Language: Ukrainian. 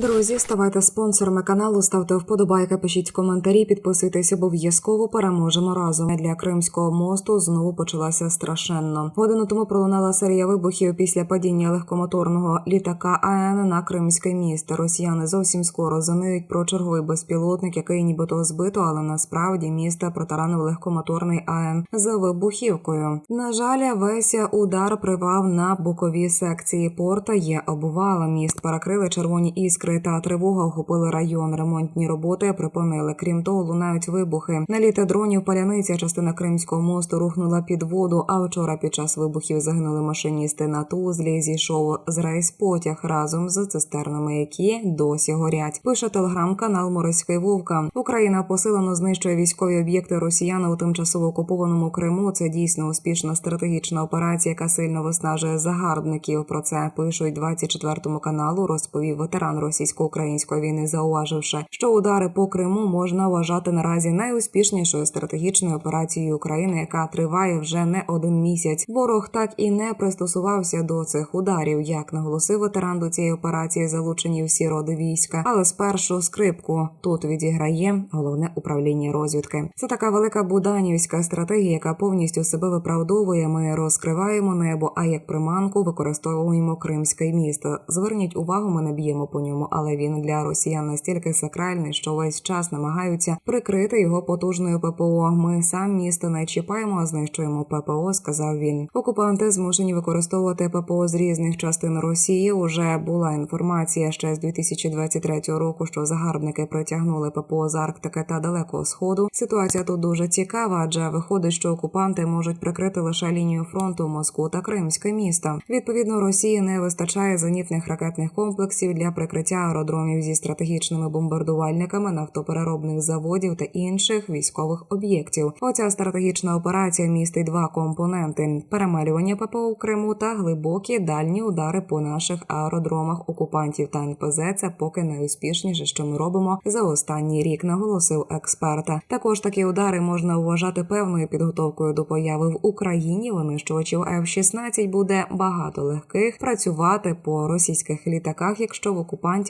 Друзі, ставайте спонсорами каналу, ставте вподобайки, пишіть коментарі, підписуйтесь обов'язково. Переможемо разом. Для Кримського мосту знову почалася страшенно. Годину тому пролунала серія вибухів після падіння легкомоторного літака АН на Кримське місто. Росіяни зовсім скоро заниють про черговий безпілотник, який нібито збито, але насправді місто протаранив легкомоторний АН з вибухівкою. На жаль, весь удар привав на бокові секції порта. Є обвала. Міст перекрили червоні іскри та тривога охопили район. Ремонтні роботи припинили. Крім того, лунають вибухи. Наліти дронів паляниця. Частина Кримського мосту рухнула під воду. А вчора під час вибухів загинули машиністи на тузлі. Зійшов з рейс потяг разом з цистернами, які досі горять. Пише телеграм-канал Морський Вовка. Україна посилено знищує військові об'єкти росіян у тимчасово окупованому Криму. Це дійсно успішна стратегічна операція, яка сильно виснажує загарбників. Про це пишуть 24 каналу. Розповів ветеран російсько-української війни, зауваживши, що удари по Криму можна вважати наразі найуспішнішою стратегічною операцією України, яка триває вже не один місяць. Ворог так і не пристосувався до цих ударів. Як наголосив ветеран до цієї операції, залучені всі роди війська, але спершу скрипку тут відіграє головне управління розвідки. Це така велика буданівська стратегія, яка повністю себе виправдовує. Ми розкриваємо небо, а як приманку використовуємо кримське місто. Зверніть увагу, ми не б'ємо по ньому, але він для росіян настільки сакральний, що весь час намагаються прикрити його потужною ППО. Ми сам місто не чіпаємо, а знищуємо ППО. Сказав він. Окупанти змушені використовувати ППО з різних частин Росії. Уже була інформація ще з 2023 року, що загарбники притягнули ППО з Арктики та Далекого Сходу. Ситуація тут дуже цікава, адже виходить, що окупанти можуть прикрити лише лінію фронту Москву та Кримське місто. Відповідно, Росії не вистачає зенітних ракетних комплексів для прикриття аеродромів зі стратегічними бомбардувальниками, нафтопереробних заводів та інших військових об'єктів. Оця стратегічна операція містить два компоненти: перемалювання ППО в Криму та глибокі дальні удари по наших аеродромах окупантів та НПЗ. Це поки найуспішніше, що ми робимо за останній рік, наголосив експерта. Також такі удари можна вважати певною підготовкою до появи в Україні. Винищувачів F-16 буде багато легких працювати по російських літаках, якщо в окупантів